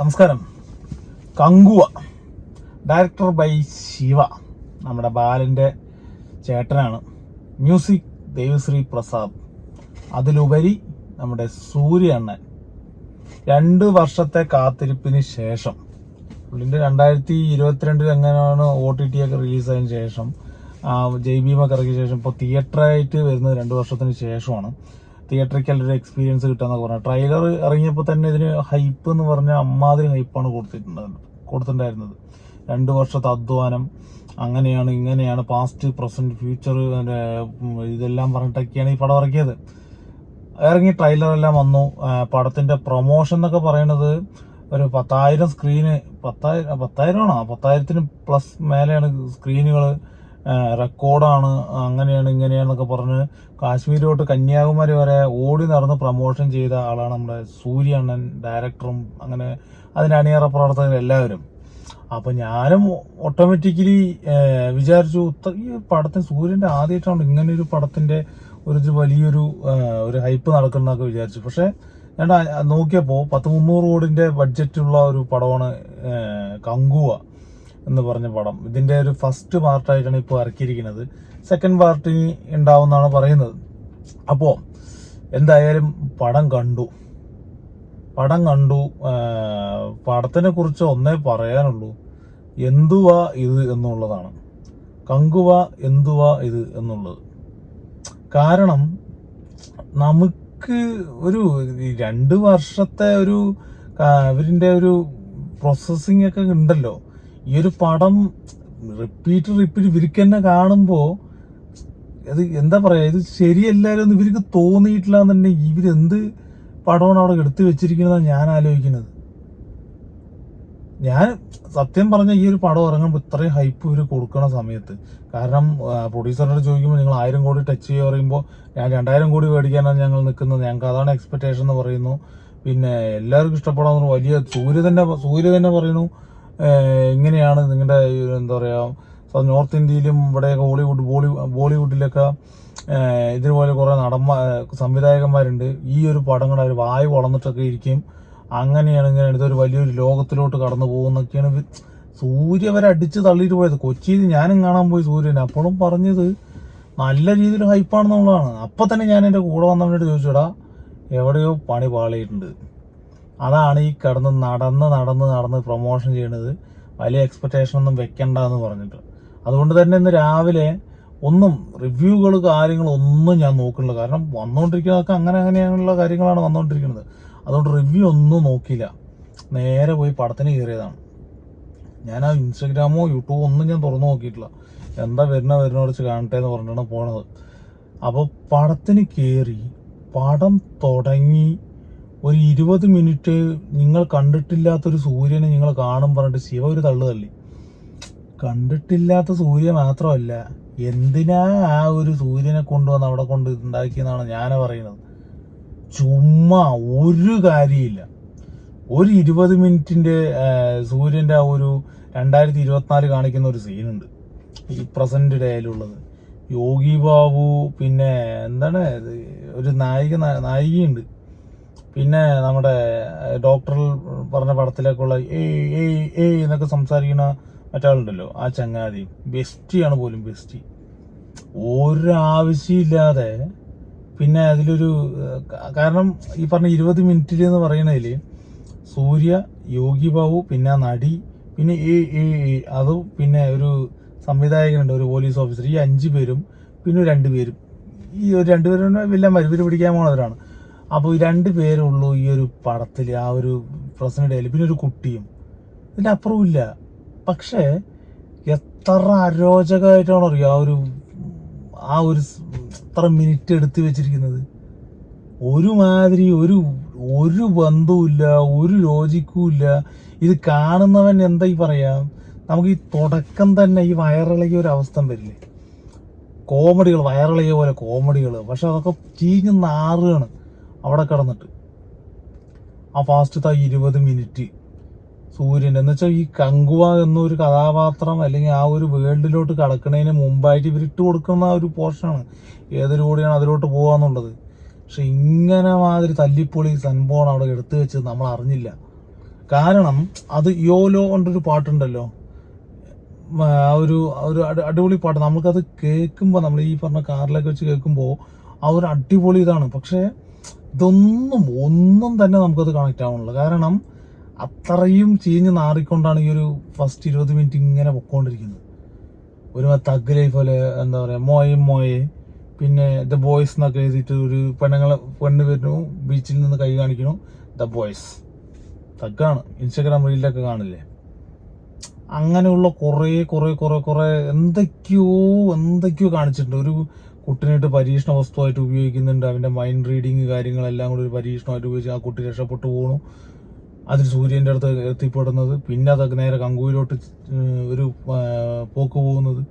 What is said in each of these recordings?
നമസ്കാരം. Kanguva. Director by Siva. നമ്മുടെ ബാലന്റെ ചേട്ടനാണ്. മ്യൂസിക് ദേവശ്രീ പ്രസാദ്. അതിലുപരി നമ്മുടെ സൂര്യ അണ്ണൻ രണ്ട് വർഷത്തെ കാത്തിരിപ്പിന് ശേഷം പുള്ളിന്റെ രണ്ടായിരത്തി ഇരുപത്തിരണ്ടിൽ എങ്ങനെയാണ് ഒ ടി ടി ഒക്കെ റിലീസായതിനു ശേഷം ജയ് ഭീമൊക്കെ ഇറക്കിയ ശേഷം ഇപ്പോൾ തിയേറ്ററായിട്ട് വരുന്നത് രണ്ട് വർഷത്തിന് ശേഷമാണ്. തിയേറ്ററിക്കൽ ഒരു എക്സ്പീരിയൻസ് കിട്ടാന്നൊക്കെ പറഞ്ഞു ട്രെയിലർ ഇറങ്ങിയപ്പോൾ തന്നെ ഇതിന് ഹൈപ്പ് എന്ന് പറഞ്ഞാൽ അമ്മാതിരി ഹൈപ്പാണ് കൊടുത്തിട്ടുണ്ടായിരുന്നത്. കൊടുത്തിട്ടുണ്ടായിരുന്നത്. രണ്ട് വർഷത്തെ അധ്വാനം അങ്ങനെയാണ് ഇങ്ങനെയാണ് പാസ്റ്റ് പ്രസന്റ് ഫ്യൂച്ചർ ഇതെല്ലാം പറഞ്ഞിട്ടൊക്കെയാണ് ഈ പടം ഇറക്കിയത്. ഇറങ്ങി ട്രെയിലറെല്ലാം വന്നു. പടത്തിന്റെ പ്രൊമോഷൻ എന്നൊക്കെ പറയണത് ഒരു പത്തായിരം സ്ക്രീന് പത്തായിരം പത്തായിരമാണോ? പത്തായിരത്തിന് പ്ലസ് മേലെയാണ് സ്ക്രീനുകൾ റെക്കോർഡാണ്. അങ്ങനെയാണ് ഇങ്ങനെയാണെന്നൊക്കെ പറഞ്ഞ് കാശ്മീരിലോട്ട് കന്യാകുമാരി വരെ ഓടി നടന്ന് പ്രമോഷൻ ചെയ്ത ആളാണ് നമ്മുടെ സൂര്യ അണ്ണൻ ഡയറക്ടറും അങ്ങനെ അതിന്റെ അണിയറ പ്രവർത്തകർ എല്ലാവരും. അപ്പോൾ ഞാനും ഓട്ടോമാറ്റിക്കലി വിചാരിച്ചു ഈ പടത്തിന് സൂര്യന്റെ ആദ്യമായിട്ടാണ് ഇങ്ങനെ ഒരു പടത്തിന്റെ ഒരു വലിയൊരു ഒരു ഹൈപ്പ് നടക്കുന്നതൊക്കെ വിചാരിച്ചു. പക്ഷേ ഞാൻ നോക്കിയപ്പോൾ നോക്കിയപ്പോ പത്ത് മുന്നൂറ് കോടിന്റെ ബഡ്ജറ്റുള്ള ഒരു പടമാണ് കങ്കുവ. എന്ന് പറഞ്ഞ പടം. ഇതിന്റെ ഒരു ഫസ്റ്റ് പാർട്ടായിട്ടാണ് ഇപ്പോൾ ഇറക്കിയിരിക്കുന്നത്. സെക്കൻഡ് പാർട്ടി ഉണ്ടാവുമെന്നാണ് പറയുന്നത്. അപ്പോൾ എന്തായാലും പടം കണ്ടു. പടം കണ്ടു. പടത്തിനെ കുറിച്ച് ഒന്നേ പറയാനുള്ളൂ. എന്തുവാ ഇത് എന്നുള്ളതാണ്. കങ്കുവ എന്തുവാ ഇത് എന്നുള്ളത്. കാരണം നമുക്ക് ഒരു രണ്ട് വർഷത്തെ ഒരു ഇവരിന്റെ ഒരു പ്രോസസ്സിംഗ് ഒക്കെ ഉണ്ടല്ലോ. ഈ ഒരു പടം റിപ്പീറ്റ് റിപ്പീറ്റ് ഇവർക്ക് തന്നെ കാണുമ്പോൾ അത് എന്താ പറയാ ഇത് ശരിയല്ലാലും എന്ന് ഇവർക്ക് തോന്നിയിട്ടില്ല എന്നുണ്ടെങ്കിൽ ഇവരെന്ത് പടമാണ് അവിടെ എടുത്തു വെച്ചിരിക്കുന്നതാണ് ഞാൻ ആലോചിക്കുന്നത്. ഞാൻ സത്യം പറഞ്ഞ ഈ ഒരു പടം ഇറങ്ങുമ്പോൾ ഇത്രയും ഹൈപ്പ് ഇവർ കൊടുക്കണ സമയത്ത്. കാരണം പ്രൊഡ്യൂസറിനോട് ചോദിക്കുമ്പോൾ നിങ്ങൾ ആയിരം കോടി ടച്ച് ചെയ്യുക പറയുമ്പോൾ ഞാൻ രണ്ടായിരം കോടി മേടിക്കാനാണ് ഞങ്ങൾ നിൽക്കുന്നത് ഞങ്ങൾക്ക് അതാണ് എക്സ്പെക്ടേഷൻ എന്ന് പറയുന്നു. പിന്നെ എല്ലാവർക്കും ഇഷ്ടപ്പെടാവുന്ന വലിയ സൂര്യ തന്നെ സൂര്യ തന്നെ പറയുന്നു. ഇങ്ങനെയാണ് നിങ്ങളുടെ എന്താ പറയുക നോർത്ത് ഇന്ത്യയിലും ഇവിടെയൊക്കെ ഹോളിവുഡ് ബോളി ബോളിവുഡിലൊക്കെ ഇതുപോലെ കുറേ നടന്മാ സംവിധായകന്മാരുണ്ട്. ഈ ഒരു പടങ്ങൾ അവർ വായു വളർന്നിട്ടൊക്കെ ഇരിക്കും. അങ്ങനെയാണ് ഇങ്ങനെയാണ് ഇതൊരു വലിയൊരു ലോകത്തിലോട്ട് കടന്നു പോകുന്നൊക്കെയാണ് സൂര്യ വരെ അടിച്ച് തള്ളിയിട്ട് പോയത്. കൊച്ചിയിൽ ഞാനും കാണാൻ പോയി സൂര്യനെ. അപ്പോഴും പറഞ്ഞത് നല്ല രീതിയിൽ ഹൈപ്പാണെന്നുള്ളതാണ് അപ്പം തന്നെ ഞാൻ എന്റെ കൂടെ വന്നവനോട് ചോദിച്ചുടാ എവിടെയോ പണി പാളിയിട്ടുണ്ട്. അതാണ് ഈ കിടന്ന് നടന്ന് നടന്ന് നടന്ന് പ്രൊമോഷൻ ചെയ്യണത്. വലിയ എക്സ്പെക്ടേഷൻ ഒന്നും വെക്കണ്ട എന്ന് പറഞ്ഞിട്ട്. അതുകൊണ്ട് തന്നെ ഇന്ന് രാവിലെ ഒന്നും റിവ്യൂകൾ കാര്യങ്ങളൊന്നും ഞാൻ നോക്കുന്നില്ല. കാരണം വന്നുകൊണ്ടിരിക്കുന്നതൊക്കെ അങ്ങനെ അങ്ങനെയുള്ള കാര്യങ്ങളാണ് വന്നുകൊണ്ടിരിക്കുന്നത് അതുകൊണ്ട് റിവ്യൂ ഒന്നും നോക്കിയില്ല. നേരെ പോയി പടത്തിന് കയറിയതാണ്. ഞാൻ ആ ഇൻസ്റ്റഗ്രാമോ യൂട്യൂബോ ഒന്നും ഞാൻ തുറന്നു നോക്കിയിട്ടില്ല. എന്താ വരുന്ന വരുന്ന കുറച്ച് കാണട്ടെ എന്ന് പറഞ്ഞിട്ടാണ് പോണത്. അപ്പോൾ പടത്തിന് കയറി പടം തുടങ്ങി ഒരു ഇരുപത് മിനിറ്റ് നിങ്ങൾ കണ്ടിട്ടില്ലാത്തൊരു സൂര്യനെ നിങ്ങൾ കാണും പറഞ്ഞിട്ട് ശിവ ഒരു തള്ളു തള്ളി. കണ്ടിട്ടില്ലാത്ത സൂര്യ മാത്രമല്ല എന്തിനാ ആ ഒരു സൂര്യനെ കൊണ്ടുവന്ന് അവിടെ കൊണ്ട് ഉണ്ടാക്കിയെന്നാണ് ഞാൻ പറയുന്നത്. ചുമ്മാ ഒരു കാര്യമില്ല. ഒരു ഇരുപത് മിനിറ്റിന്റെ സൂര്യന്റെ ആ ഒരു രണ്ടായിരത്തി ഇരുപത്തിനാല് കാണിക്കുന്ന ഒരു സീനുണ്ട്. ഈ പ്രസന്റ് ഡേയിലുള്ളത്. യോഗി ബാബു പിന്നെ എന്താണ് ഒരു നായിക നായികയുണ്ട്. പിന്നെ നമ്മുടെ ഡോക്ടർ പറഞ്ഞ പടത്തിലേക്കുള്ള ഏയ് ഏയ് എന്നൊക്കെ സംസാരിക്കുന്ന മറ്റാളുണ്ടല്ലോ ആ ചങ്ങാതി. ബെസ്റ്റിയാണ് പോലും ബെസ്റ്റി ഒരാവശ്യമില്ലാതെ പിന്നെ അതിലൊരു കാരണം ഈ പറഞ്ഞ ഇരുപത് മിനിറ്റിൽ എന്ന് പറയുന്നതിൽ സൂര്യ യോഗി ബാബു പിന്നെ നടി പിന്നെ ഏ ഏ, അതും പിന്നെ ഒരു സംവിധായകനുണ്ട് ഒരു പോലീസ് ഓഫീസർ ഈ അഞ്ച് പേരും പിന്നെ രണ്ടുപേരും. ഈ ഒരു രണ്ടുപേരും വല്ല മരുപേര് പിടിക്കാൻ പോണവരാണ്. അപ്പോൾ രണ്ട് പേരുള്ളൂ ഈ ഒരു പടത്തിൽ ആ ഒരു പ്രസന്റ് പിന്നെ ഒരു കുട്ടിയും. ഇതിന്റെ അപ്പുറവും ഇല്ല. പക്ഷേ എത്ര അരോചകമായിട്ടാണ് അറിയുക ആ ഒരു ആ ഒരു എത്ര മിനിറ്റ് എടുത്ത് വെച്ചിരിക്കുന്നത്. ഒരുമാതിരി ഒരു ഒരു ബന്ധവുമില്ല ഒരു ലോജിക്കും ഇല്ല. ഇത് കാണുന്നവൻ എന്താ പറയാ? നമുക്ക് ഈ തുടക്കം തന്നെ ഈ വയറിളകിയ ഒരു അവസ്ഥ വരില്ലേ? കോമഡികൾ വയറിളകിയ പോലെ കോമഡികൾ പക്ഷെ അതൊക്കെ ചീഞ്ഞ് നാറുകയാണ്. അവിടെ കിടന്നിട്ട്. ആ ഫാസ്റ്റത്തെ ആ ഇരുപത് മിനിറ്റ് സൂര്യൻ എന്ന് വെച്ചാൽ ഈ കങ്കുവ എന്നൊരു കഥാപാത്രം അല്ലെങ്കിൽ ആ ഒരു വേൾഡിലോട്ട് കടക്കുന്നതിന് മുമ്പായിട്ട് ഇവരിട്ട് കൊടുക്കുന്ന ഒരു പോർഷനാണ് ഏതൊരു അതിലോട്ട് പോകാന്നുള്ളത് പക്ഷെ ഇങ്ങനെ മാതിരി തല്ലിപ്പൊളി സംഭവമാണ് അവിടെ എടുത്തു വെച്ച് നമ്മൾ അറിഞ്ഞില്ല. കാരണം അത് യോലോ കൊണ്ടൊരു പാട്ടുണ്ടല്ലോ. ആ ഒരു ഒരു അടിപൊളി പാട്ട്. നമുക്കത് കേൾക്കുമ്പോൾ നമ്മൾ ഈ പറഞ്ഞ കാറിലൊക്കെ വെച്ച് കേൾക്കുമ്പോൾ ആ ഒരു അടിപൊളി ഇതാണ്. പക്ഷേ ഇതൊന്നും ഒന്നും തന്നെ നമുക്കത് കണക്ട് ആവണില്ല. കാരണം അത്രയും ചീഞ്ഞ് നാറിക്കൊണ്ടാണ് ഈ ഒരു ഫസ്റ്റ് ഇരുപത് മിനിറ്റ് ഇങ്ങനെ പൊക്കോണ്ടിരിക്കുന്നത്. ഒരു തഗ് ലൈഫ് പോലെ എന്താ പറയുക മോയെ മോയെ. പിന്നെ ദ ബോയ്സ് എന്നൊക്കെ എഴുതിയിട്ട് ഒരു പെണ്ണുങ്ങളെ പെണ്ണ് വരുന്നു ബീച്ചിൽ നിന്ന് കൈ കാണിക്കണു ദ ബോയ്സ് തഗ്ഗാണ് ഇൻസ്റ്റാഗ്രാം റീലിലൊക്കെ കാണില്ലേ? അങ്ങനെയുള്ള കുറേ കുറേ കുറേ കുറേ എന്തൊക്കെയോ എന്തൊക്കെയോ കാണിച്ചിട്ടുണ്ട്. ഒരു കുട്ടീനായിട്ട് പരീക്ഷണ വസ്തുവായിട്ട് ഉപയോഗിക്കുന്നുണ്ട്. അവന്റെ മൈൻഡ് റീഡിങ് കാര്യങ്ങളെല്ലാം കൂടി ഒരു പരീക്ഷണമായിട്ട് ഉപയോഗിച്ച് ആ കുട്ടി രക്ഷപ്പെട്ടു പോകണു അതിൽ സൂര്യന്റെ അടുത്ത് എത്തിപ്പെടുന്നത്. പിന്നെ അത് നേരെ കങ്കുവിലോട്ട് ഒരു പോക്ക് പോകുന്നത്.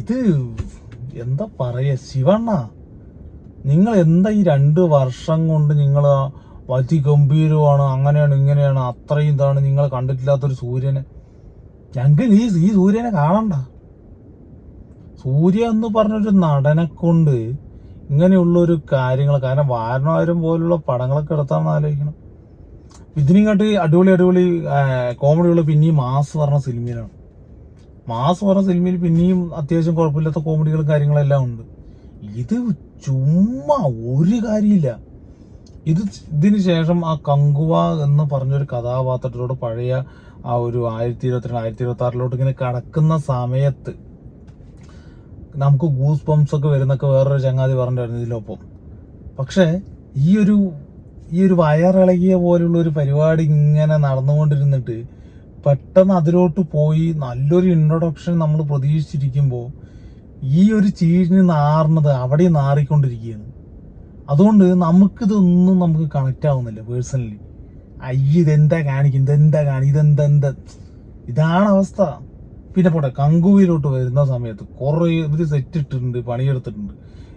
ഇത് എന്താ പറയുക ശിവണ്ണ നിങ്ങൾ എന്താ ഈ രണ്ട് വർഷം കൊണ്ട് നിങ്ങൾ അതിഗംഭീരമാണ് അങ്ങനെയാണ് ഇങ്ങനെയാണ് അത്രയും ഇതാണ് നിങ്ങൾ കണ്ടിട്ടില്ലാത്തൊരു സൂര്യനെ? ഞങ്ങൾക്ക് ഈ ഈ സൂര്യനെ കാണണ്ട. സൂര്യ എന്ന് പറഞ്ഞൊരു നടനെ കൊണ്ട് ഇങ്ങനെയുള്ള ഒരു കാര്യങ്ങൾ കാരണം വാരണായിരം പോലുള്ള പടങ്ങളൊക്കെ എടുത്താണെന്ന് ആലോചിക്കണം. ഇതിനെക്കാട്ടി അടിപൊളി അടിപൊളി കോമഡികൾ പിന്നെയും മാസ് പറഞ്ഞ സിനിമയിലാണ്. മാസ് പറഞ്ഞ സിനിമയിൽ പിന്നെയും അത്യാവശ്യം കുഴപ്പമില്ലാത്ത കോമഡികളും കാര്യങ്ങളെല്ലാം ഉണ്ട്. ഇത് ചുമ്മാ ഒരു കാര്യമില്ല. ഇത് ഇതിന് ശേഷം ആ കങ്കുവ എന്ന് പറഞ്ഞൊരു കഥാപാത്രത്തിലൂടെ പഴയ ആ ഒരു ആയിരത്തി ഇരുപത്തിരണ്ട് ആയിരത്തി ഇരുപത്തി ആറിലോട്ട് ഇങ്ങനെ കടക്കുന്ന സമയത്ത് നമുക്ക് ഗൂസ് പംസ് ഒക്കെ വരുന്നൊക്കെ വേറൊരു ചങ്ങാതി പറഞ്ഞിട്ടായിരുന്നു ഇതിലൊപ്പം. പക്ഷേ ഈ ഒരു ഈ ഒരു വയറിളകിയ പോലുള്ള ഒരു പരിപാടി ഇങ്ങനെ നടന്നുകൊണ്ടിരുന്നിട്ട് പെട്ടെന്ന് അതിലോട്ട് പോയി നല്ലൊരു ഇൻട്രൊഡക്ഷൻ നമ്മൾ പ്രതീക്ഷിച്ചിരിക്കുമ്പോൾ ഈ ഒരു ചീഴിന് നാറുന്നത് അവിടെ നാറിക്കൊണ്ടിരിക്കുകയാണ്. അതുകൊണ്ട് നമുക്കിതൊന്നും നമുക്ക് കണക്റ്റ് ആവുന്നില്ല പേഴ്സണലി അയ്യ ഇതെന്താ കാണിക്കും ഇതെന്താ കാണി ഇതെന്താ ഇതാണ് അവസ്ഥ. പിന്നെ പോട്ടെ കങ്കുവിലോട്ട് വരുന്ന സമയത്ത് കുറേ ഇവർ സെറ്റ് ഇട്ടിട്ടുണ്ട് പണിയെടുത്തിട്ടുണ്ട്.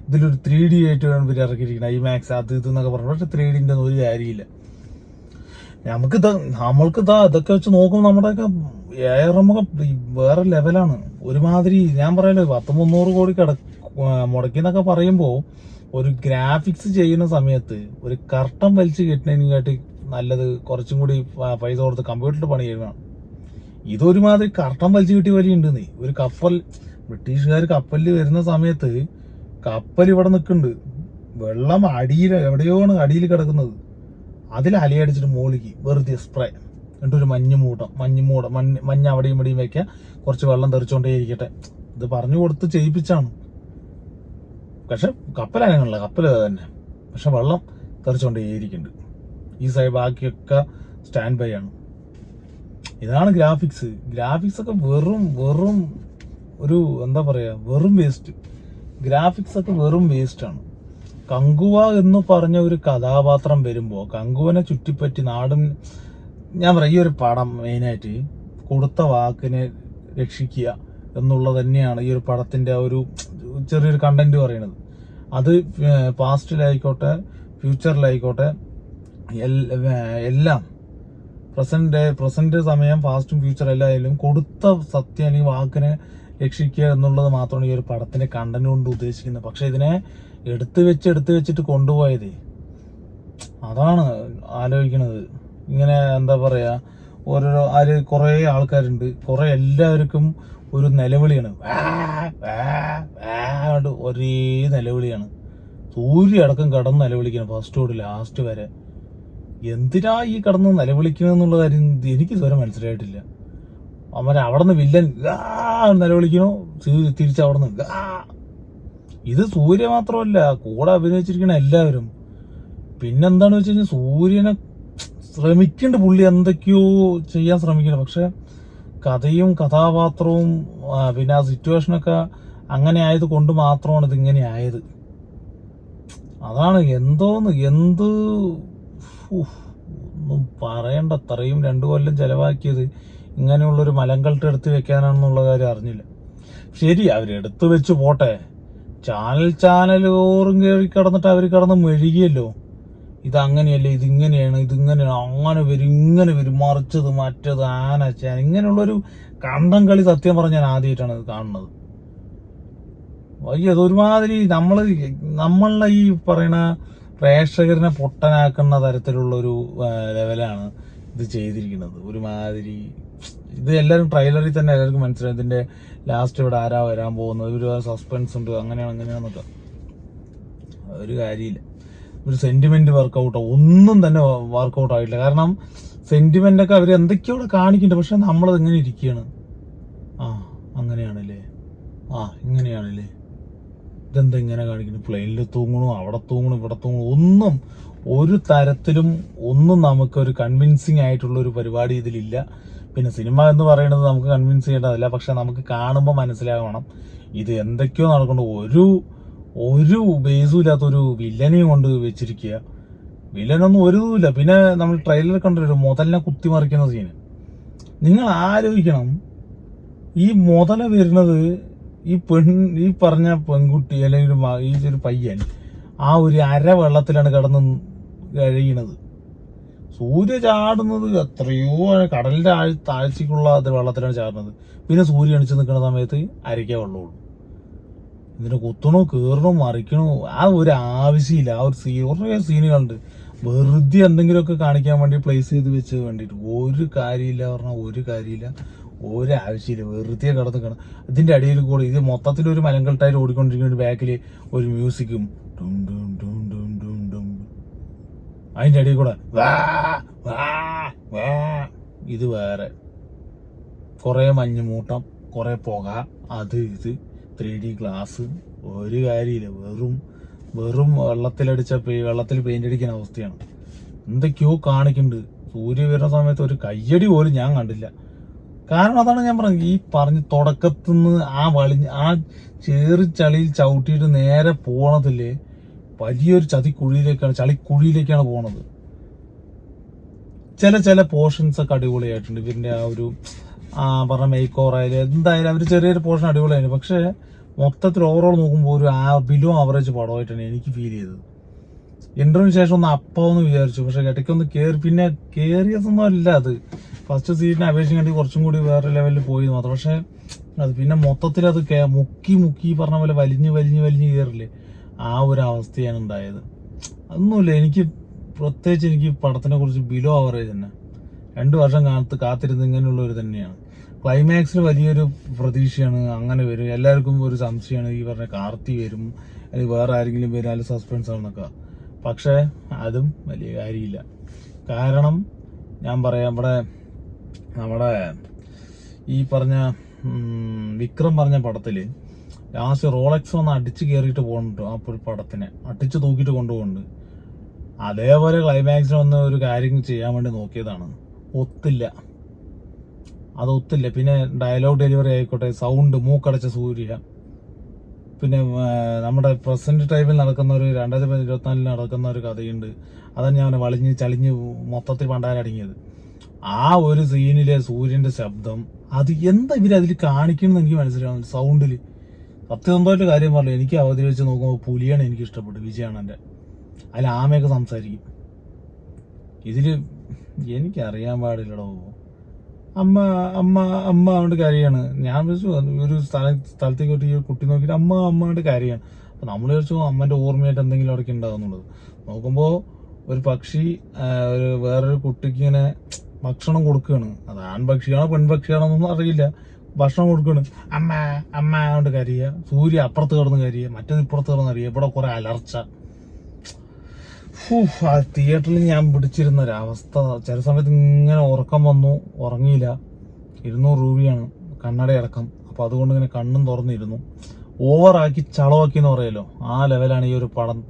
ഇതിലൊരു ത്രീ ഡി ആയിട്ട് വേണം ഇവർ ഇറക്കിയിരിക്കുന്നത് ഐ മാക്സ് അത് ഇത് എന്നൊക്കെ പറഞ്ഞു പക്ഷെ ത്രീ ഡിന്റെ ഒന്നും ഒരു കാര്യമില്ല. നമുക്ക് നമ്മൾക്ക് ഇതാ ഇതൊക്കെ വെച്ച് നോക്കുമ്പോൾ നമ്മുടെയൊക്കെ നമുക്ക് വേറെ ലെവലാണ് ഒരുമാതിരി ഞാൻ പറയല്ലോ പത്ത് മുന്നൂറ് കോടി കട മുടക്കി എന്നൊക്കെ പറയുമ്പോൾ ഒരു ഗ്രാഫിക്സ് ചെയ്യുന്ന സമയത്ത് ഒരു കർട്ടൻ വലിച്ചു കിട്ടുന്നതിനെക്കാട്ടി നല്ലത് കുറച്ചും കൂടി പൈസ കൊടുത്ത് കമ്പ്യൂട്ടറിൽ പണി ചെയ്യണം ഇതൊരുമാതിരി കർട്ടം വലിച്ചു കിട്ടിയ വരെയുണ്ട് നീ. ഒരു കപ്പൽ ബ്രിട്ടീഷുകാർ കപ്പലിൽ വരുന്ന സമയത്ത് കപ്പൽ ഇവിടെ നിൽക്കുന്നുണ്ട്. വെള്ളം അടിയിൽ എവിടെയോണ് അടിയിൽ കിടക്കുന്നത്. അതിൽ അലയടിച്ചിട്ട് മോളിക്ക് വെറുതെ സ്പ്രേ എന്നിട്ട് ഒരു മഞ്ഞ് മൂട്ടം മഞ്ഞ് മൂടം മഞ്ഞ് മഞ്ഞ് അവിടെയും ഇവിടെയും വയ്ക്കുക കുറച്ച് വെള്ളം തെറിച്ചോണ്ടേ ഇരിക്കട്ടെ ഇത് പറഞ്ഞു കൊടുത്ത് ചെയ്യിപ്പിച്ചാണ്. പക്ഷെ കപ്പൽ അനങ്ങനല്ല കപ്പൽ തന്നെ. പക്ഷെ വെള്ളം തെറിച്ചോണ്ടേ ഇരിക്കുന്നുണ്ട് ഈ സൈഡ് ബാക്കിയൊക്കെ സ്റ്റാൻഡ് ബൈ ആണ്. ഇതാണ് ഗ്രാഫിക്സ് ഗ്രാഫിക്സ് ഒക്കെ വെറും വെറും ഒരു എന്താ പറയുക വെറും വേസ്റ്റ് ഗ്രാഫിക്സ് ഒക്കെ വെറും വേസ്റ്റാണ് കങ്കുവ എന്ന് പറഞ്ഞ ഒരു കഥാപാത്രം വരുമ്പോൾ കങ്കുവനെ ചുറ്റിപ്പറ്റി നാടും ഞാൻ പറയാം ഈ ഒരു പടം മെയിനായിട്ട് കൊടുത്ത വാക്കിനെ രക്ഷിക്കുക എന്നുള്ളത് തന്നെയാണ് ഈ ഒരു പടത്തിന്റെ ഒരു ചെറിയൊരു കണ്ടന്റ് പറയുന്നത്. അത് പാസ്റ്റിലായിക്കോട്ടെ ഫ്യൂച്ചറിലായിക്കോട്ടെ എല്ലാം പ്രസന്റ് പ്രസന്റ് സമയം പാസ്റ്റും ഫ്യൂച്ചർ എല്ലായാലും കൊടുത്ത സത്യം അല്ലെങ്കിൽ വാക്കിനെ രക്ഷിക്കുക എന്നുള്ളത് മാത്രമാണ് ഈ ഒരു പടത്തിന്റെ കണ്ടന്റ് കൊണ്ട് ഉദ്ദേശിക്കുന്നത്. പക്ഷെ ഇതിനെ എടുത്തു വെച്ച് എടുത്തു വെച്ചിട്ട് കൊണ്ടുപോയത് അതാണ് ആലോചിക്കുന്നത്. ഇങ്ങനെ എന്താ പറയാ ഓരോരോ ആര് കുറേ ആൾക്കാരുണ്ട്. കുറേ എല്ലാവർക്കും ഒരു നിലവിളിയാണ്. ഒരേ നിലവിളിയാണ്. സൂര്യ അടക്കം കടന്ന് നിലവിളിക്കണം ഫസ്റ്റ് തൊട്ട് ലാസ്റ്റ് വരെ. എന്തിനാ ഈ കടന്ന് നിലവിളിക്കണമെന്നുള്ള കാര്യം എനിക്ക് ഇതുവരെ മനസ്സിലായിട്ടില്ല. അവൻ അവിടെ നിന്ന് വില്ലൻ നിലവിളിക്കണോ തിരിച്ച് അവിടെ നിന്ന് ഇത് സൂര്യ മാത്രമല്ല കൂടെ അഭിനയിച്ചിരിക്കണ എല്ലാവരും. പിന്നെന്താണെന്ന് വെച്ച് കഴിഞ്ഞാൽ സൂര്യനെ ശ്രമിക്കുന്നുണ്ട് പുള്ളി എന്തൊക്കെയോ ചെയ്യാൻ ശ്രമിക്കണം പക്ഷെ കഥയും കഥാപാത്രവും പിന്നെ ആ സിറ്റുവേഷനൊക്കെ അങ്ങനെ ആയത് കൊണ്ട് മാത്രമാണ് ഇതിങ്ങനെ ആയത്. അതാണ് എന്തോന്ന് എന്ത് ഒന്നും പറയണ്ട. അത്രയും രണ്ടു കൊല്ലം ചെലവാക്കിയത് ഇങ്ങനെയുള്ളൊരു മലങ്കൾട്ട് എടുത്ത് വെക്കാനാണെന്നുള്ള കാര്യം അറിഞ്ഞില്ല. ശരി അവരെടുത്ത് വെച്ച് പോട്ടെ. ചാനൽ ചാനൽ ഓറും കയറി കിടന്നിട്ട് അവർ കിടന്ന് മെഴുകിയല്ലോ. ഇത് ഇതിങ്ങനെയാണ് ഇതിങ്ങനെയാണ്. അങ്ങനെ വരും ഇങ്ങനെ വരും. മറിച്ചത് മറ്റത് ആന ചാൻ ഇങ്ങനെയുള്ളൊരു കണ്ടം കളി സത്യം പറഞ്ഞ ഞാൻ ആദ്യമായിട്ടാണ് ഇത് കാണുന്നത്. വയ്യ അതൊരുമാതിരി നമ്മൾ നമ്മളുടെ ഈ പറയണ പ്രേക്ഷകരനെ പൊട്ടനാക്കുന്ന തരത്തിലുള്ള ഒരു ലെവലാണ് ഇത് ചെയ്തിരിക്കുന്നത്. ഒരുമാതിരി ഇത് എല്ലാവരും ട്രെയിലറിൽ തന്നെ എല്ലാവർക്കും മനസ്സിലായി ഇതിന്റെ ലാസ്റ്റ് ഇവിടെ ആരാ വരാൻ പോകുന്നത്? ഒരു സസ്പെൻസ് ഉണ്ട്. അങ്ങനെയാണ് അങ്ങനെയാണെന്നൊക്കെ. ഒരു കാര്യമില്ല. ഒരു സെന്റിമെന്റ് വർക്കൗട്ടോ ഒന്നും തന്നെ വർക്കൗട്ട് ആയിട്ടില്ല. കാരണം സെന്റിമെന്റ് ഒക്കെ അവർ എന്തൊക്കെയോ കാണിക്കുന്നുണ്ട്. പക്ഷെ നമ്മളത് എങ്ങനെ ഇരിക്കുകയാണ്. ആ അങ്ങനെയാണല്ലേ? ആ ഇങ്ങനെയാണല്ലേ? ഇതെന്താ ഇങ്ങനെ കാണിക്കുന്നു പ്ലെയിനിൽ തൂങ്ങണു? അവിടെ തൂങ്ങണു? ഇവിടെ തൂങ്ങണു? ഒന്നും ഒരു തരത്തിലും ഒന്നും നമുക്ക് ഒരു കൺവിൻസിങ് ആയിട്ടുള്ള ഒരു പരിപാടി ഇതിലില്ല. പിന്നെ സിനിമ എന്ന് പറയുന്നത് നമുക്ക് കൺവിൻസ് ചെയ്യേണ്ടതല്ല. പക്ഷെ നമുക്ക് കാണുമ്പോൾ മനസ്സിലാവണം ഇത് എന്തൊക്കെയോ നടക്കൊണ്ട് ഒരു ഒരു ബേസും ഇല്ലാത്ത ഒരു വില്ലനെയും കൊണ്ട് വെച്ചിരിക്കുക. വില്ലനൊന്നും ഒരു ഇതുമില്ല പിന്നെ നമ്മൾ ട്രെയിലർ കണ്ടൊരു മുതലിനെ കുത്തിമറിക്കുന്ന സീന് നിങ്ങൾ ആലോചിക്കണം. ഈ മുതല വരുന്നത് ഈ പെൺ ഈ പറഞ്ഞ പെൺകുട്ടി അല്ലെങ്കിൽ ഒരു ഈ ഒരു പയ്യൻ ആ ഒരു അര വെള്ളത്തിലാണ് കിടന്ന് കഴിയണത്. സൂര്യ ചാടുന്നത് എത്രയോ കടലിന്റെ ആഴ് താഴ്ചക്കുള്ള വെള്ളത്തിലാണ് ചാടുന്നത്. പിന്നെ സൂര്യ അണിച്ച് നിൽക്കുന്ന സമയത്ത് അരയ്ക്കേ വെള്ളമുള്ളൂ. ഇതിനെ കുത്തണോ കീറണോ മറിക്കണോ? ആ ഒരു ആവശ്യമില്ല. ആ ഒരു സീ കുറേ സീനുകളുണ്ട്. വെറുതെ എന്തെങ്കിലുമൊക്കെ കാണിക്കാൻ വേണ്ടി പ്ലേസ് ചെയ്ത് വെച്ച് വേണ്ടിയിട്ട്. ഒരു കാര്യമില്ല പറഞ്ഞാൽ ഒരു കാര്യമില്ല. ഒരു ആവശ്യമില്ല വെറുതെ കിടന്ന് കിടന്ന് ഇതിന്റെ അടിയിൽ കൂടെ ഇത് മൊത്തത്തിൽ ഒരു മലങ്കൾട്ടായിട്ട് ഓടിക്കൊണ്ടിരിക്കുന്ന ഒരു ബാക്കിൽ ഒരു മ്യൂസിക്കും ഡും ഡും ഡും ഡും ഡും ഡും. അതിന്റെ അടിയിൽ കൂടെ വാ വാ വാ. ഇത് വേറെ. കുറെ മഞ്ഞുമൂട്ടം കുറേ പുക അത് ഇത്. ത്രീ ഡി ഗ്ലാസ് ഒരു കാര്യമില്ല. വെറും വെറും വെള്ളത്തിലടിച്ച വെള്ളത്തിൽ പെയിന്റ് അടിക്കുന്ന അവസ്ഥയാണ്. എന്തൊക്കെയോ കാണിക്കുന്നുണ്ട് സൂര്യ വരുന്ന സമയത്ത് ഒരു കയ്യടി പോലും ഞാൻ കണ്ടില്ല. കാരണം അതാണ് ഞാൻ പറഞ്ഞത്. ഈ പറഞ്ഞ തുടക്കത്തുനിന്ന് ആ വളി ആ ചേറി ചളിയിൽ ചവിട്ടിയിട്ട് നേരെ പോണതിൽ വലിയൊരു ചതിക്കുഴിയിലേക്കാണ് ചളിക്കുഴിയിലേക്കാണ് പോണത്. ചില ചില പോർഷൻസ് ഒക്കെ അടിപൊളിയായിട്ടുണ്ട്. ഇവരുടെ ആ ഒരു ആ പറഞ്ഞ മേക്ക് ഓവർ ആയാലും എന്തായാലും അവർ ചെറിയൊരു പോർഷൻ അടിപൊളിയായിരുന്നു പക്ഷേ മൊത്തത്തിൽ ഓവറോൾ നോക്കുമ്പോൾ ഒരു ആ ബിലോ ആവറേജ് പടമായിട്ടാണ് എനിക്ക് ഫീൽ ചെയ്തത്. ഇന്റർവ്യൂ ശേഷം ഒന്ന് അപ്പാവെന്ന് വിചാരിച്ചു. പക്ഷെ ഇടയ്ക്കൊന്ന് കയറി പിന്നെ കയറിയതൊന്നും അല്ല അത്. ഫസ്റ്റ് സീറ്റിനെ അപേക്ഷിച്ച് കുറച്ചും കൂടി വേറെ ലെവലിൽ പോയി മാത്രം. പക്ഷെ അത് പിന്നെ മൊത്തത്തിൽ അത് മുക്കി മുക്കി പറഞ്ഞ പോലെ വലിഞ്ഞ് വലിഞ്ഞ് വലിഞ്ഞ് കയറില്ലേ? ആ ഒരു അവസ്ഥയാണ് ഉണ്ടായത്. അതൊന്നുമില്ല. എനിക്ക് പ്രത്യേകിച്ച് എനിക്ക് പടത്തിനെ കുറിച്ച് ബിലോ ആവറേജ് തന്നെ. രണ്ടു വർഷം കാത്ത് കാത്തിരുന്ന് ഇങ്ങനെയുള്ള ഒരു തന്നെയാണ്. ക്ലൈമാക്സിൽ വലിയൊരു പ്രതീക്ഷയാണ് അങ്ങനെ വരും. എല്ലാവർക്കും ഒരു സംശയമാണ് ഈ പറഞ്ഞ കാർത്തി വരും. അല്ലെങ്കിൽ വേറെ ആരെങ്കിലും വരും സസ്പെൻസ് ആണെന്നൊക്കെ. പക്ഷേ അതും വലിയ കാര്യമില്ല. കാരണം ഞാൻ പറയാം ഇവിടെ നമ്മുടെ ഈ പറഞ്ഞ വിക്രം പറഞ്ഞ പടത്തിൽ ലാസ്റ്റ് റോളക്സ് വന്ന് അടിച്ച് കയറിയിട്ട് പോകുന്നുണ്ട് ആ പടത്തിനെ. അടിച്ച് തൂക്കിയിട്ട് കൊണ്ടുപോകുന്നുണ്ട്. അതേപോലെ ക്ലൈമാക്സിൽ വന്ന് ഒരു കാര്യം ചെയ്യാൻ വേണ്ടി നോക്കിയതാണ്. ഒത്തില്ല. അത് ഒത്തില്ല. പിന്നെ ഡയലോഗ് ഡെലിവറി ആയിക്കോട്ടെ സൗണ്ട് മൂക്കടച്ച സൂര്യ. പിന്നെ നമ്മുടെ പ്രസന്റ് ടൈമിൽ നടക്കുന്ന ഒരു രണ്ടായിരത്തി ഇരുപത്തിനാലിൽ നടക്കുന്ന ഒരു കഥയുണ്ട്. അതാണ് ഞാൻ വളിഞ്ഞ് ചളിഞ്ഞ് മൊത്തത്തിൽ പണ്ടാരടങ്ങിയത്. ആ ഒരു സീനിലെ സൂര്യന്റെ ശബ്ദം അത് എന്താ ഇവർ അതിൽ കാണിക്കണമെന്ന് എനിക്ക് മനസ്സിലാവുന്നു സൗണ്ടിൽ സത്യസന്ധമായിട്ട് കാര്യം പറഞ്ഞു എനിക്ക് അവതരിച്ച് നോക്കുമ്പോൾ പുലിയാണ് എനിക്ക് ഇഷ്ടപ്പെട്ടത് വിജയാണെന്റെ അതിൽ ആമയൊക്കെ സംസാരിക്കും. ഇതിൽ എനിക്കറിയാൻ പാടില്ലടോ. അമ്മ അമ്മ അമ്മ അവന്റെ കാര്യമാണ്. ഞാൻ വിളിച്ചു ഒരു സ്ഥല സ്ഥലത്തേക്ക് വിട്ട് ഈ കുട്ടി നോക്കിയിട്ട് അമ്മ അമ്മ കാര്യമാണ്. അപ്പം നമ്മൾ വിളിച്ചു അമ്മന്റെ ഓർമ്മയായിട്ട് എന്തെങ്കിലും അവിടെ ഉണ്ടാകുന്നുള്ളത് നോക്കുമ്പോൾ ഒരു പക്ഷി ഒരു വേറൊരു കുട്ടിക്ക് ഇങ്ങനെ ഭക്ഷണം കൊടുക്കുകയാണ് അത് ആൺപക്ഷിയാണോ പെൺപക്ഷിയാണോ എന്നൊന്നും അറിയില്ല. ഭക്ഷണം കൊടുക്കുകയാണ് അമ്മ അമ്മ കൊണ്ട് കരിയ. സൂര്യ അപ്പുറത്ത് കിടന്ന് കരിയ. മറ്റൊന്ന് ഇപ്പുറത്ത് കിടന്ന് കരിയ. ഇവിടെ കുറെ അലർച്ച. ആ തിയേറ്ററിൽ ഞാൻ പിടിച്ചിരുന്ന ഒരവസ്ഥ ചില സമയത്ത് ഇങ്ങനെ ഉറക്കം വന്നു. ഉറങ്ങിയില്ല. ഇരുന്നൂറ് രൂപയാണ് കണ്ണട അടക്കം. അപ്പൊ അതുകൊണ്ട് ഇങ്ങനെ കണ്ണും തുറന്നിരുന്നു. ഓവറാക്കി ചളവാക്കി എന്ന് പറയല്ലോ. ആ ലെവലാണ് ഈ ഒരു പടം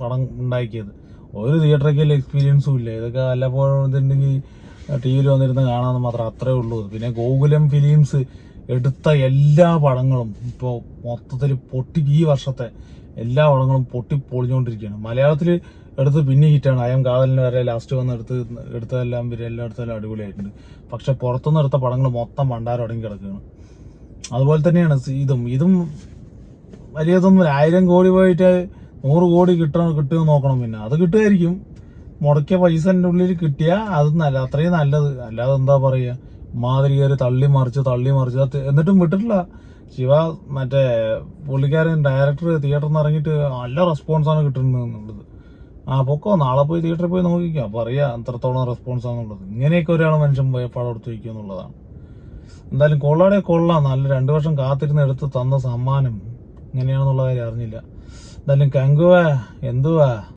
പടം ഉണ്ടാക്കിയത്. ഒരു തിയേറ്ററൊക്കെ എക്സ്പീരിയൻസും ഇല്ല. ഇതൊക്കെ വല്ലപ്പോഴും ഇതുണ്ടെങ്കിൽ ടി വിയിൽ വന്നിരുന്ന് കാണാമെന്ന് മാത്രം അത്രേ ഉള്ളൂ. പിന്നെ ഗോകുലം ഫിലിംസ് എടുത്ത എല്ലാ പടങ്ങളും ഇപ്പോൾ മൊത്തത്തിൽ പൊട്ടി ഈ വർഷത്തെ എല്ലാ പടങ്ങളും പൊട്ടി പൊളിഞ്ഞുകൊണ്ടിരിക്കുകയാണ് മലയാളത്തിൽ എടുത്ത് പിന്നെ ഹിറ്റാണ്. അയം കാതലിന് വരെ ലാസ്റ്റ് വന്ന് എടുത്ത് എടുത്തതെല്ലാം എല്ലാം എടുത്തതെല്ലാം അടിപൊളിയായിട്ടുണ്ട്. പക്ഷെ പുറത്തുനിന്ന് എടുത്ത പടങ്ങൾ മൊത്തം ഭണ്ടാരം അടങ്ങി കിടക്കുകയാണ്. അതുപോലെ തന്നെയാണ് ഇതും. ഇതും വലിയതൊന്നും ആയിരം കോടി പോയിട്ട് നൂറ് കോടി കിട്ടണം കിട്ടുമെന്ന് നോക്കണം പിന്നെ. അത് കിട്ടുമായിരിക്കും. മുടക്കിയ പൈസ പൈസന്റെ ഉള്ളിൽ കിട്ടിയാൽ അത് നല്ല അത്രയും നല്ലത്. അല്ലാതെ എന്താ പറയാ? മാതിരി കയറി തള്ളി മറിച്ച് തള്ളി മറിച്ച്. എന്നിട്ടും വിട്ടിട്ടില്ല. ശിവ മറ്റേ പുള്ളിക്കാരൻ ഡയറക്ടർ തിയേറ്ററിൽ നിന്ന് ഇറങ്ങിയിട്ട് നല്ല റെസ്പോൺസാണ് കിട്ടുന്നത് ആ പൊക്കോ നാളെ പോയി തിയേറ്ററിൽ പോയി നോക്കിക്കാം. അപ്പൊ അറിയാം എത്രത്തോളം റെസ്പോൺസ് ആണെന്നുള്ളത്. ഇങ്ങനെയൊക്കെ ഒരാൾ മനുഷ്യൻ പോയ പടം എടുത്ത് വയ്ക്കുക എന്നുള്ളതാണ്. എന്തായാലും കൊള്ളാടെ കൊള്ളാം. നല്ല രണ്ട് വർഷം കാത്തിരുന്ന് എടുത്ത് തന്ന സമ്മാനം. ഇങ്ങനെയാണെന്നുള്ള കാര്യം അറിഞ്ഞില്ല. എന്തായാലും കങ്കുവ എന്തുവാ?